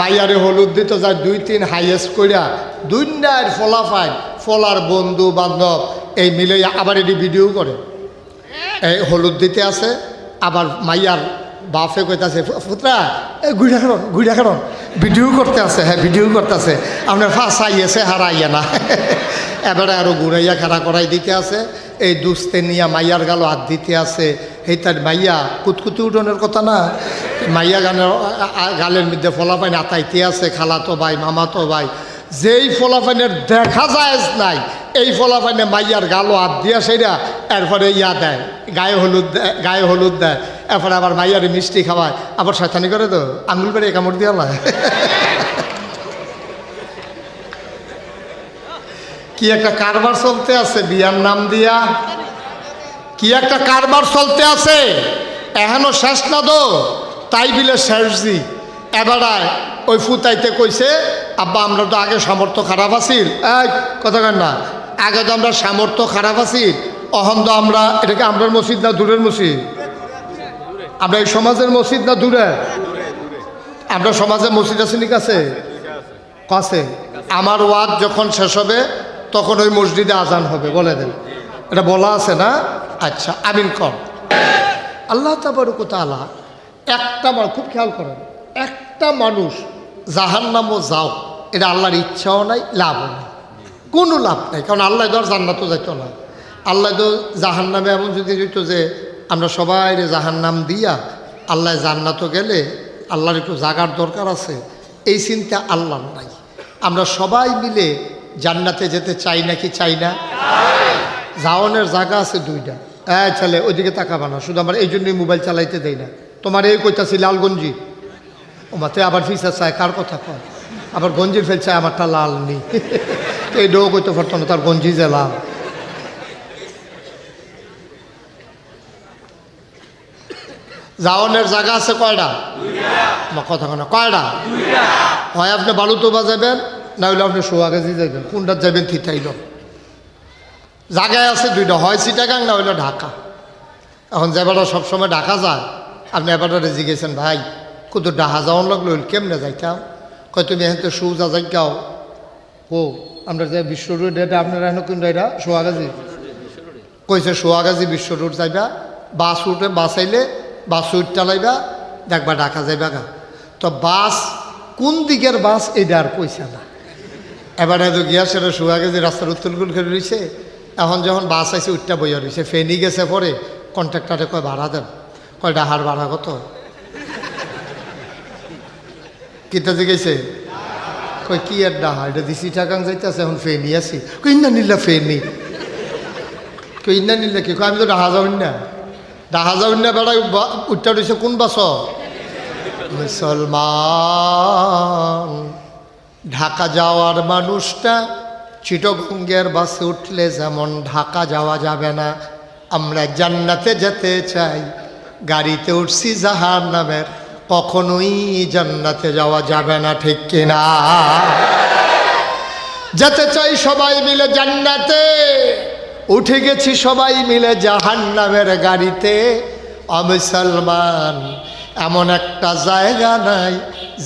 মাইয়ারে হলুদ দিতে যায় দুই তিন হাইয়েস্ট করিয়া কইরা ফলা ফলাফাই ফলার বন্ধু বান্ধব, এই মিলে আবার এটি ভিডিও করে। এই হলুদ দিতে আছে, আবার মাইয়ার বাপে কইতাছে ফুতরা, এই গুড়া খানো গুড়া খানো। ভিডিও করতে আছে হ্যাঁ ভিডিও করতে আছে। আপনার ফাঁস আইয়েছে হারাইয়া না। এবারে আরও গুড়াইয়া খাড়া করাই দিতে আছে। এই দুস্তে নিয়া মাইয়ার গাল হাত দিতে আছে। সেই তার মাইয়া, কুতকুতি উঠোনের কথা না? মাইয়া গানের গালের মধ্যে ফলাফাইন আতাইতে আছে, খালাতো ভাই, মামাতো ভাই। যেই ফলাফাইনের দেখা যায় নাই এই ফলা ফলাফাইনে মাইয়ার গালো হাত দিয়া সেটা এরপরে ইয়া দেয়, গায়ে হলুদ দেয়, গায়ে হলুদ দেয়, এরপরে আবার মাইয়ারে মিষ্টি খাওয়ায়। আবার শয়তানি করে তো, আঙুল পেরে কামড় দিয়া কি একটা কারবার চলতে আছে, বিয়ার নাম দিয়া? কি একটা কারবার চলতে আছে? এখনও শেষ না দো তাই বিলে শেষজি এবারায় ওই ফুতাইতে কইছে, আব্বা, আমরা তো আগে সামর্থ্য খারাপ আছিল এই, কথা কেন না। আগে তো আমরা সামর্থ্য খারাপ আছি, অহন তো আমরা এটাকে আমরার মসজিদ না দূরের মসজিদ? আমরা এই সমাজের মসজিদ না দূরে? আমরা সমাজের মসজিদ আছে নি কাছে? কাছে। আমার ওয়াদ যখন শেষ হবে, তখন ওই মসজিদে আজান হবে, বলে দেন। এটা বলা আছে না? আচ্ছা আমিন কর। আল্লাহ তাবারুকতালা একটা মানুষ খুব খেয়াল করেন, একটা মানুষ জাহান্নামও যাও, এটা আল্লাহর ইচ্ছাও নাই, লাভও নাই। কোনো লাভ নাই, কারণ আল্লাহ ধর জান্নাতও যাইতো না। আল্লাহ তো জাহান্নামে এমন যদি যেত যে আমরা সবাই জাহান নাম দিয়া আল্লাহ জান্নাতও গেলে আল্লাহর একটু জাগার দরকার আছে, এই চিন্তা আল্লাহর নাই। আমরা সবাই মিলে জান্নাতে যেতে চাই নাকি চাই না? জাওয়ানের জায়গা আছে দুইটা। হ্যাঁ ছেলে, ওইদিকে তাকাবা না, শুধু আমার এই জন্যই মোবাইল চালাইতে দেয় না। তোমার এই কইতাছি লালগঞ্জি। ও মাতে আবার ফিসা চায়, কার কথা কয়? আবার গঞ্জির ফেলছে আমারটা লাল নি তো ডোও কইতে পারতো না, তার গঞ্জি জেলা। যাওয়ানের জায়গা আছে কয়টা কথা কেন কয়টা হয় আপনি বালুতো বাজাবেন না হলে আপনি সোয়াগাজি যাবেন কোনটা যাবেন থিতাইল জায়গায় আছে দুইটা হয় চিটাগাং, না হইল ঢাকা। এখন যেবারটা সবসময় ঢাকা যায়, আপনি এবারটা জিজ্ঞেসেন ভাই, কত ডাহা যাওয়ার লাগল কেমনে যাইতাম? কয়, তুমি এখান থেকে সুজা যাইকাও। ও, আমরা যে বিশ্ব রোড, এটা আপনারা এখন কোনটা এটা সোয়াগাজি কইছে সোয়াগাজি বিশ্ব রোড যাইবা, বাস উঠে বাস আইলে বাস উঠ চালাইবা দেখবা ঢাকা যাইবা গা। তো বাস, কোন দিকের বাস এটা আর কইছে না। এবারে তো গিয়া সেটা সোয়াগাজি রাস্তার উত্তরগুল করে রয়েছে এখন যখন বাস আইসে উঠটা বইয়া রয়েছে ফেনি গেছে পরে, কন্ট্রাক্টারে কয় ভাড়া দেন। কয় ডাহার ভাড়া কত? কিতা জিগেছে কই কি আর ডাহা? এটা দিছি, টাকাং যাইতেছে, এখন ফেনি আছি। কই না নিলা ফেনি। কই না নিলে কি? কয়, আমি তো ডাহা যাবেন না। ডাহা যাবেন না, বেড়াই উঠটা রয়েছে কোন বাস মুসলমান, ঢাকা যাওয়ার মানুষটা চিটগঙ্গের বাসে উঠলে যেমন ঢাকা যাওয়া যাবে না, আমরা জান্নাতে যেতে চাই, গাড়িতে উঠছি জাহার নামের কখনোই জান্নাতে যাওয়া যাবে না, ঠিক কিনা? যেতে চাই সবাই মিলে জান্নাতে, উঠে গেছি সবাই মিলে জাহান নামের গাড়িতে অমুসলমান এমন একটা জায়গা নাই,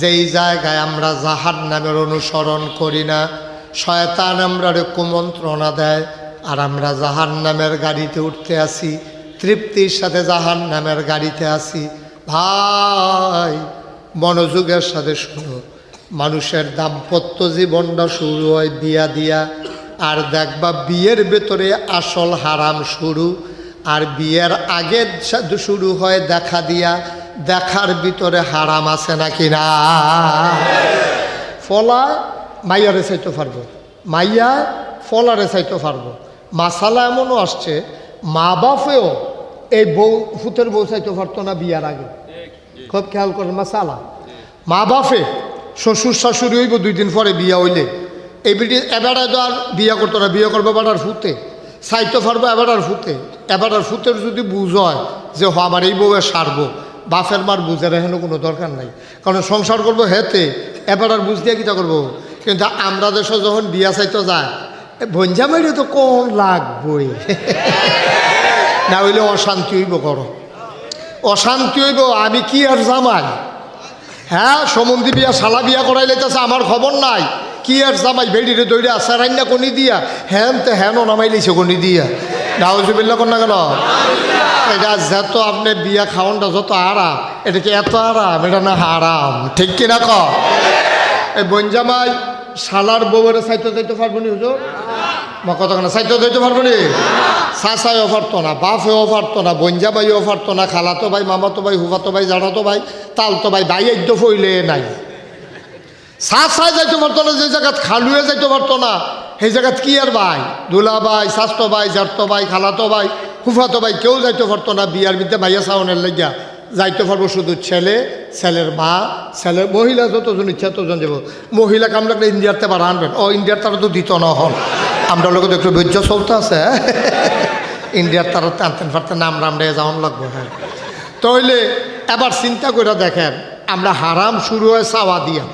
যেই জায়গায় আমরা জাহান নামের অনুসরণ করি না। শয়তান আমরা কুমন্ত্রণা দেয়, আর আমরা জাহান নামের গাড়িতে উঠতে আসি, তৃপ্তির সাথে জাহান নামের গাড়িতে আসি। ভাই, মনোযোগের সাথে শুনো। মানুষের দাম্পত্য জীবনটা শুরু হয় বিয়া দিয়া। আর দেখবা বিয়ের ভেতরে আসল হারাম শুরু। আর বিয়ের আগে শুরু হয় দেখা দিয়া, দেখার ভিতরে হারাম আছে নাকি না? ফলা মাইয়ারে চাইতে পারব। মাইয়া ফলারে চাইতে পারব। মাসালা এমনও আসছে মা বাপেও এই বউ ফুতের বউ চাইতে পারতো না বিয়ার আগে। খুব খেয়াল করেন মাসালা। মা বাপে, শ্বশুর শাশুড়ি হইব, দুই দিন পরে বিয়া হইলে। এই বিটি এবারে তো আর বিয়া করতো না, বিয়ে করব এবার ফুতে চাইতে ফারবো এবার আর ফুতে এবার আর ফুতের যদি বুঝ হয় যে হ, আমার এই বউয়ে সারবো বাফের মার বুঝে রেখানো কোনো দরকার নাই। কারণ সংসার করব হেতে এবার আর বুঝ দিয়ে কিটা করব? কিন্তু আমরা দেশে যখন বিয়া চাইতে যায় ভঞ্জা মাইরে তো কোন লাগবই? না হইলে অশান্তি হইব করো। অশান্তি হইব, আমি কি আর জামাই? হ্যাঁ সমন্দি বিয়া, শালা বিয়া করাই লাইতেছে, আমার খবর নাই। কি আর জামাই, বেড়িরে দৌড়ে আসা রান্না কনি দিয়া। হ্যান তো হ্যান নামাই লিছে কনি দিয়া। নাউজুবিল্লা কর না কেন? এটা যত আপনি বিয়া খাওয়ানটা যত আরাম, এটা কি এত আরাম? এটা না হারাম? ঠিক কিনা ক এই বনজামাই শালার বউয়ের সাইতে যাইতে পারব নি হুজুর? মা কত কেন সাইতে যাইতে পারব নি চাচাইও পারতো না বাপেও পারতো না বঞ্জাবাইও পারতো না, খালাতো ভাই মামাতো ভাই হুফাতো ভাই জানাতো ভাই তালতো ভাই ভাই একদম ফইলে নাই। চাচাই যাইতে পারতো না, যে জায়গাত খালুয়ে যাইতে পারতো না, সেই জায়গাত কি আর ভাই দুলা ভাই স্বাস্থ্য ভাই জারতো ভাই খালাতো ভাই হুফাতো ভাই কেউ যাইতে পারতো না বিয়ার বিদ্যা ভাইয়া সাউনের লাগিয়া যাইতে পারব শুধু ছেলে ছেলের মা ছেলের মহিলা যতজন ইচ্ছা ততজন যাব, মহিলা কামলাকে ইন্ডিয়াতে বার আনবেন ও ইন্ডিয়ার তারা তো দিত না আমরা লোক একটু বৈর্য চলতে আছে ইন্ডিয়ার তারা টানতেন ফারতেন আমরা আমরা যাওয়ান লাগবো হ্যাঁ? তাহলে এবার চিন্তা করে দেখেন, আমরা হারাম শুরু হয় সাওয়া দিয়া।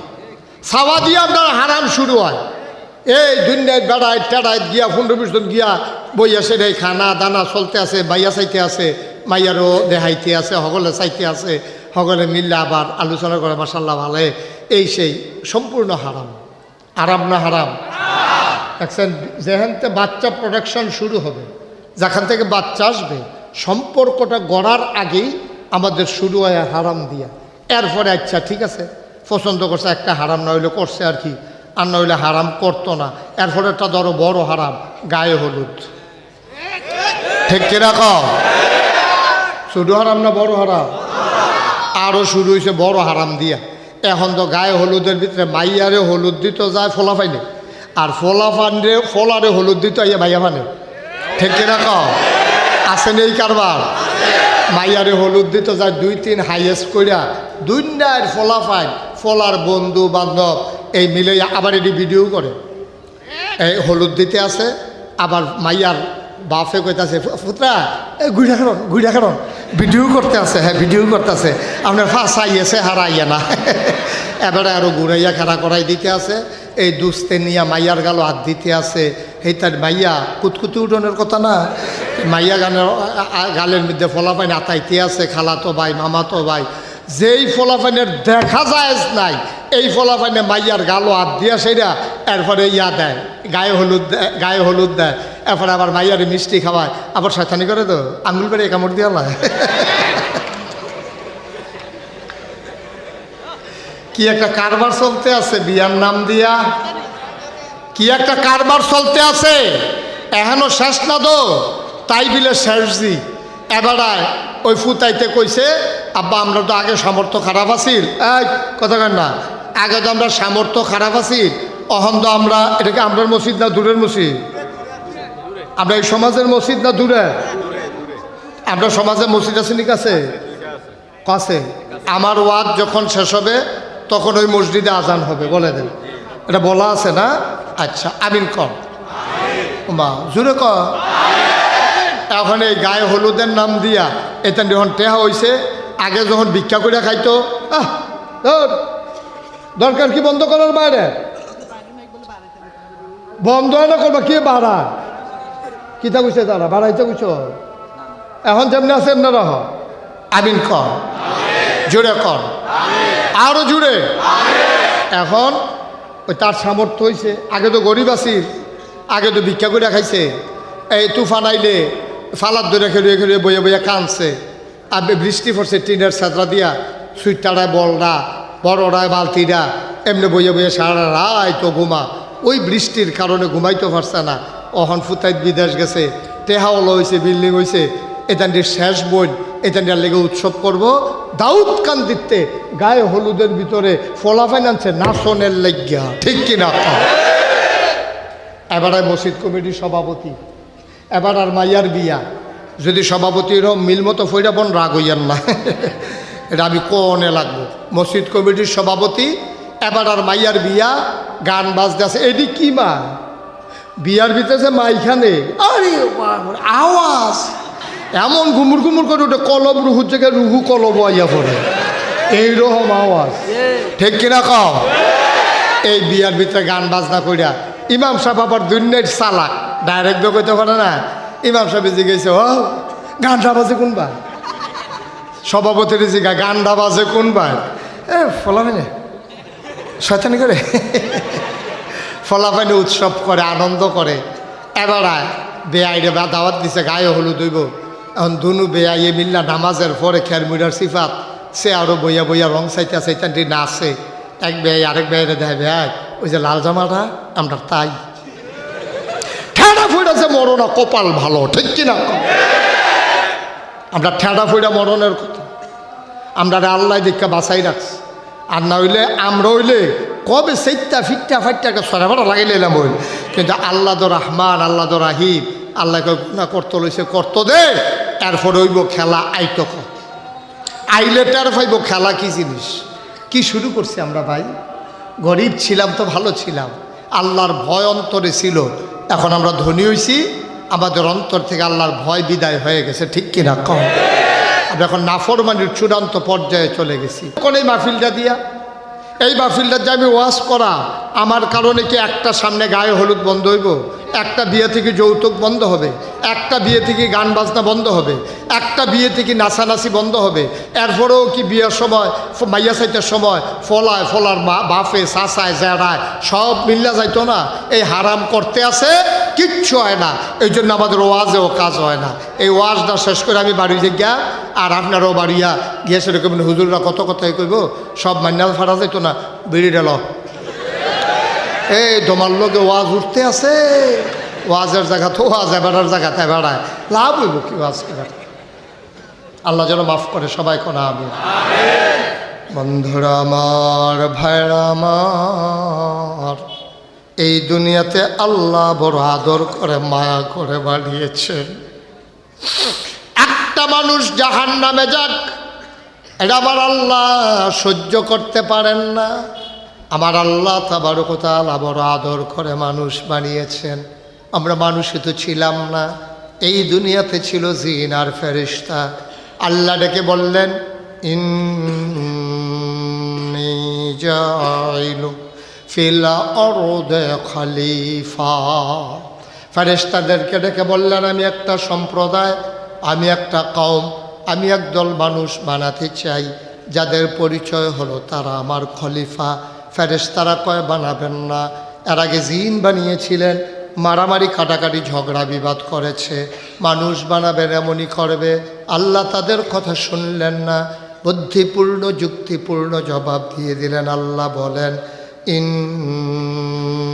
সাওয়া দিয়ে আপনার হারাম শুরু হয়। এই দুনিয়ায় বেড়ায় টেড়ায় গিয়া পনেরো বিশ গিয়া বইয়া সেটাই খানা দানা চলতে আছে, বাইয়া চাইতে আছে, মাইয়ারও দেহাইতে আছে সকলে চাইতে আছে সকলে মিললে আবার আলোচনা করে মাসাল্লাহ ভালে। এই সেই সম্পূর্ণ হারাম। আরাম না হারাম? দেখছেন যেখানতে বাচ্চা প্রোডাকশন শুরু হবে, যেখান থেকে বাচ্চা আসবে, সম্পর্কটা গড়ার আগেই আমাদের শুরু হয় হারাম দিয়া। এরপরে আচ্ছা ঠিক আছে, পছন্দ করছে একটা হারাম না হইলে করছে আর কি, আর না হইলে হারাম করতো না। এরপরে একটা ধরো বড় হারাম, গায়ে হলুদ। ঠিক কিনা কও? শুধু হারাম না বড় হারাম? আরও শুরু হয়েছে বড় হারাম দিয়া। এখন তো গায়ে হলুদের ভিতরে মাইয়ারে হলুদ দিতে যায়, ফোলা পাইনি আর ফোলা ফান্ডে ফোলারে হলুদ দিত ইয়ে মাইয়া ফানে। ঠিক কও? আসেন এই কারবার? মাইয়ারে হলুদ দিত যায়, দুই তিন হাইয়েস্ট কইরা দুইনার ফলা ফাইন ফোলার বন্ধু, বান্ধব, এই মিলে আবার এটি ভিডিও করে। এই হলুদ দিতে আছে, আবার মাইয়ার বাপে কইতাছে ফুতরা, এই ঘুরে খারণ ঘুরে খারণ ভিডিও করতে আছে হ্যাঁ ভিডিও করতে আছে। আপনার ফাঁসা ইয়েছে হারাইয়া না। এবারে আরও ঘুরাইয়া খাড়া করাই দিতে আছে। এই দুস্তে নিয়া মাইয়ার গালো হাত দিতে আছে। এই তার মাইয়া, কুতকুতি উঠোনের কথা না? মাইয়া গানের গালের মধ্যে ফলাফাইন আতাইতে আছে, খালাতো ভাই, মামাতো ভাই। যেই ফলাফাইনের দেখা যায় নাই, এই ফলাফাইনে মাইয়ার গালো হাত দিয়া সেটা এরপরে ইয়া দেয়, গায়ে হলুদ দেয় গায়ে হলুদ দেয়। এরপরে আবার মাইয়ারে মিষ্টি খাওয়ায়। আবার শয়তানি করে তো? আঙুল পেরে কামড় দিয়া কি একটা কারবার চলতে আছে? বিয়ার নাম দিয়া। কি একটা কারবার চলতে আছে? এখনও শেষ না দো তাই বিলে শেষজি এবারায় ওই ফুতাইতে কইছে, আব্বা, আমরা তো আগে সামর্থ্য খারাপ আছিল এই, কথা কেন না। আগে তো আমরা সামর্থ্য খারাপ আছি। অহন তো আমরা এটাকে আমরার মসজিদ না দূরের মসজিদ? আমরা এই সমাজের মসজিদ না দূরে? আমরা সমাজের মসজিদ আছে নি কাছে কাছে আমার ওয়াদ যখন শেষ হবে তখন ওই মসজিদে আজান হবে, বলে দেন। এটা বলা আছে না? আচ্ছা আমিন কর। মা জুড়ে কর। এখন এই গায়ে হলুদের নাম দিয়া এটা যখন টেহা হয়েছে আগে যখন ভিক্ষা করে খাইতো দরকার কি বন্ধ করার বাইরে? বন্ধ হয় না করবা, কে বাড়া? কিতা কইছে তারা? বাড়াইতে কইছ? এখন যেমনি আছে এমনি রহ। আমিন কর। জোরে কর। আরও জুড়ে। এখন ওই তার সামর্থ্য হয়েছে আগে তো গরিব আছিস আগে তো ভিক্ষা করে খাইছে। এই তুফান আইলে ফালার ধরে খেলিয়ে খেলিয়ে বইয়ে বইয়ে কানছে আর বৃষ্টি পড়ছে, টিনের ছাত্রা দিয়া সুইটারায় বলরা বড়রায় বালতিরা, এমনি বইয়ে বইয়ে সারা রায় তো ঘুমা। ওই বৃষ্টির কারণে ঘুমাইতে পারছে না। অহন ফুতাইত বিদেশ গেছে, টেহাওয়ালা হয়েছে বিল্ডিং হয়েছে এদানটির শেষ বই এদানটার লেগে উৎসব করব। দাউদ কান দিতে গায়ে হলুদের ভিতরে ফলাফাইন আনছে নাচনের লেগিয়া। ঠিক কিনা? এবারে মসজিদ কমিটির সভাপতি, এবার আর মাইয়ার বিয়া। যদি সভাপতির মিল মতো ফইরা বোন, রাগ হইয়ার না। এটা আমি কনে লাগবো? মসজিদ কমিটির সভাপতি, এবার আর মাইয়ার বিয়া, গান বাজতে আছে। এটি কি মা? বিয়ার ভিতরে মাইখানে। আরে আওয়াজ। এমন ঘুমুর ঘুমুর করে ওটা কলম রুহুর থেকে রুহু কলম আইয়া পড়ে। এইরকম আওয়াজ। ঠিক কিনা কও? এই বিয়ার ভিতরে গান বাজনা কইরা ইমাম সাহেব আবার দুনিয়ার চালাক। ডাইরেক্ট কইতে পারে না। ইমাম সাহেব জিজ্ঞেস ও, গানটা বাজে কোন বার সভাপতির জিগা গানটা বাজে কোন বার এ ফলাফেনে শয়তানি করে। ফলাফানি উৎসব করে, আনন্দ করে। এবার আয় বেআইরে বা দাওয়াত দিছে, গায়ে হলুদ হইব। এখন দুনু বেআইয়ে মিল্লা নামাজের পরে খের মুড়ার সিফাত। সে আরও বইয়া বইয়া রং চাইতে চাইতে নাচে এক বেআই আরেক বেআইরে দেয় বেআই ওই যে লাল জামাটা, আমরা তাই। ঠেড়া ফুড়েছে মরনা কপাল ভালো, ঠিক কিনা? আমরা ঠেড়া ফুড়া মরণের কথা। আমরা আল্লাহ দীক্ষা বাঁচাই রাখছি। আর না হইলে, আমরা হইলে কবে সেইটা ফিটটা ফাইটটা সরা ভাড়া লাগাইলে এলাম হইল কিন্তু আল্লাহ দো রহমান, আল্লাহ দো রাহিম। আল্লাহকে গুণা করতে লইছে করতো দে। এরপর হইব খেলা আইত আইলে টের পাইব খেলা কি জিনিস? কি শুরু করছি আমরা ভাই? গরিব ছিলাম তো ভালো ছিলাম। আল্লাহর ভয় অন্তরে ছিল। এখন আমরা ধনী হয়েছি আমাদের অন্তর থেকে আল্লাহর ভয় বিদায় হয়ে গেছে। ঠিক কিনা কম আমরা এখন নাফরমানির চূড়ান্ত পর্যায়ে চলে গেছি। কোন এই মাহফিলটা দিয়া? এই মাহফিলটা যে আমি ওয়াশ করা, আমার কারণে কি একটা সামনে গায়ে হলুদ বন্ধ হইব? একটা বিয়ে থেকে যৌতুক বন্ধ হবে, একটা বিয়ে থেকে গান বাজনা বন্ধ হবে, একটা বিয়ে থেকে নাচানাচি বন্ধ হবে। এরপরেও কি বিয়ের সময় মাইয়া সাইতের সময় ফলায়, ফলার বাফে চাচায়, জেড়ায়, সব মিল্লা যাইতো না? এই হারাম করতে আছে কিচ্ছু হয় না। এই জন্য আমাদের ওয়াজেও কাজ হয় না। এই ওয়াজটা শেষ করে আমি বাড়ি যে গিয়া আর আপনারাও বাড়িয়া গিয়ে সেরকম হুজুররা কত কথাই কইব, সব মান্যাল ফাড়া যাইতো না, বিড়ি ডেল এই তোমার লোকে ওয়াজ উঠতে আছে। ওয়াজের জায়গা তো ওয়াজ, এবারের জায়গাতে বেড়ায় লাভ হইব কি ওয়াজ করে আল্লাহ যেন মাফ করে সবাই কোনা আমি বন্ধুরা আমার, ভাইরা আমার এই দুনিয়াতে আল্লাহ বড় আদর করে, মায়া করে বানিয়েছেন। একটা মানুষ জাহান নামে যাক, এটা আমার আল্লাহ সহ্য করতে পারেন না। আমার আল্লাহ তাবারকতাল বড় আদর করে মানুষ বানিয়েছেন। আমরা মানুষই তো ছিলাম না। এই দুনিয়াতে ছিল জিন আর ফেরিস্তা আল্লাহ ডেকে বললেন জাইলু ফিল অরদে খালিফা। ফেরেস্তাদেরকে ডেকে বললেন, আমি একটা সম্প্রদায়, আমি একটা কম আমি একদল মানুষ বানাতে চাই। যাদের পরিচয় হলো তারা আমার খলিফা। ফেরেস্তারা কয়, বানাবেন না। এর আগে জিন বানিয়েছিলেন। মারামারি, কাটাকাটি, ঝগড়া, বিবাদ করেছে। মানুষ বানাবেন, এমনই করবে। আল্লাহ তাদের কথা শুনলেন না। বুদ্ধিপূর্ণ, যুক্তিপূর্ণ জবাব দিয়ে দিলেন। আল্লাহ বলেন ইন্নি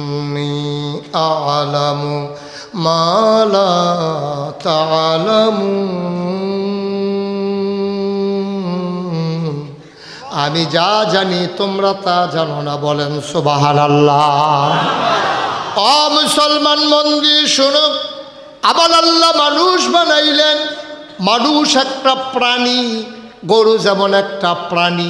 আলামু মালা তালামু আমি যা জানি তোমরা তা জানো না, বলেন সুবাহান আল্লাহ অ মুসলমান মন্দির শুনুক আবার আল্লাহ মানুষ বানাইলেন। মানুষ একটা প্রাণী, গরু যেমন একটা প্রাণী,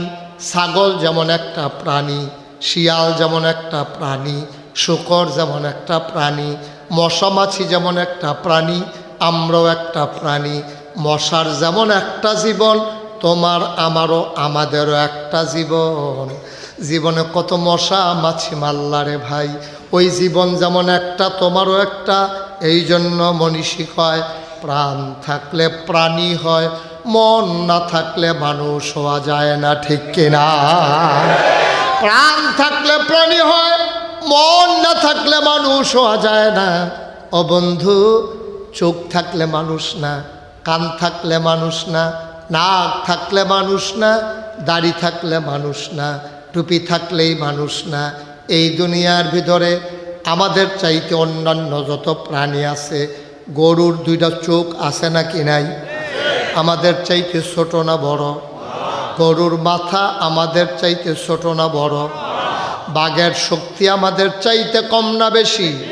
ছাগল যেমন একটা প্রাণী। শিয়াল যেমন একটা প্রাণী, শুকর যেমন একটা প্রাণী, মশা মাছি যেমন একটা প্রাণী, আমরাও একটা প্রাণী। মশার যেমন একটা জীবন, তোমার আমারও আমাদেরও একটা জীবন। জীবনে কত মশা মাছি মাল্লারে ভাই, ওই জীবন যেমন একটা, তোমারও একটা। এই জন্য মনীষী হয় প্রাণ থাকলে প্রাণী হয়, মন না থাকলে মানুষ হওয়া যায় না, ঠিক কিনা? প্রাণ থাকলে প্রাণী হয়, মন না থাকলে মানুষ হওয়া যায় না। ও বন্ধু, চোখ থাকলে মানুষ না, কান থাকলে মানুষ না, নাক থাকলে মানুষ না, দাড়ি থাকলে মানুষ না, টুপি থাকলেই মানুষ না। এই দুনিয়ার ভিতরে আমাদের চাইতে অন্যান্য যত প্রাণী আছে, গরুর দুইটা চোখ আছে না কি নাই? আমাদের চাইতে ছোট না বড়? গরুর মাথা আমাদের চাইতে ছোট না বড়? বাঘের শক্তি আমাদের চাইতে কম না বেশি?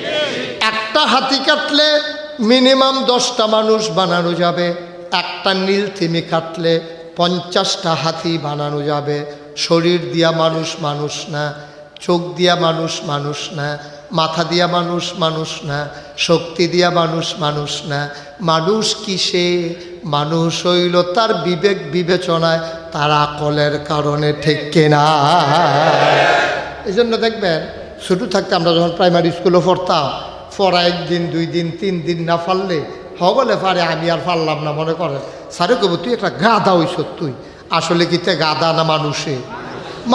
একটা হাতি কাটলে মিনিমাম দশটা মানুষ বানানো যাবে। একটা নীল তিমি কাটলে পঞ্চাশটা হাতি বানানো যাবে। শরীর দিয়া মানুষ মানুষ না, চোখ দিয়া মানুষ মানুষ না মাথা দিয়া মানুষ মানুষ না। শক্তি দিয়া মানুষ মানুষ না। মানুষ কিসে? মানুষ হইল তার বিবেক বিবেচনায়, তার আকলের কারণে ঠিক কিনা। এই জন্য দেখবেন, ছোটো থাকতে আমরা যখন প্রাইমারি স্কুলে পড়তাম, পড়া একদিন, দুই দিন, তিন দিন না পারলে, হগলে পারে আমি আর পারলাম না, মনে করেন। স্যারে কব তুই একটা গাদা হইস তুই। আসলে কিতে গাদা না মানুষে?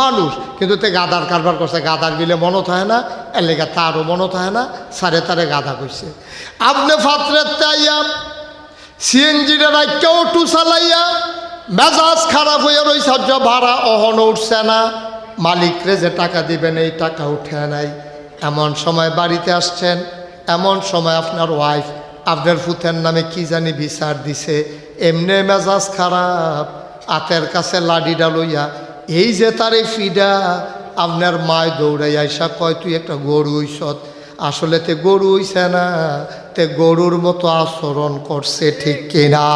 মানুষ। কিন্তু তে গাদার কারবার করছে গাদার বিলে মনে থাকে না, এর লেগে তারও মনে থাকে না, সারে তারে গাদা করছে। আপনি ফাত্রের তাইয়া সিএনজিটা রাখকেও টু চালাইয়া, মেজাজ খারাপ হয়ে রয়েছে ভাড়া অহন উঠছে না। মালিকরে যে টাকা দিবেন, এই টাকা উঠে নাই। এমন সময় বাড়িতে আসছেন, এমন সময় আপনার ওয়াইফ আপনার ফুতের নামে কি জানি বিচার দিছে। এমনি মেজাজ খারাপ আতের কাছে লাডিটা লইয়া এই যে তারে ফিডা আপনার মায় দৌড়াই আইসা কয়, তুই একটা গরু হইছত আসলে তে গরু হইছে না, তে গরুর মতো আচরণ করছে ঠিক কিনা?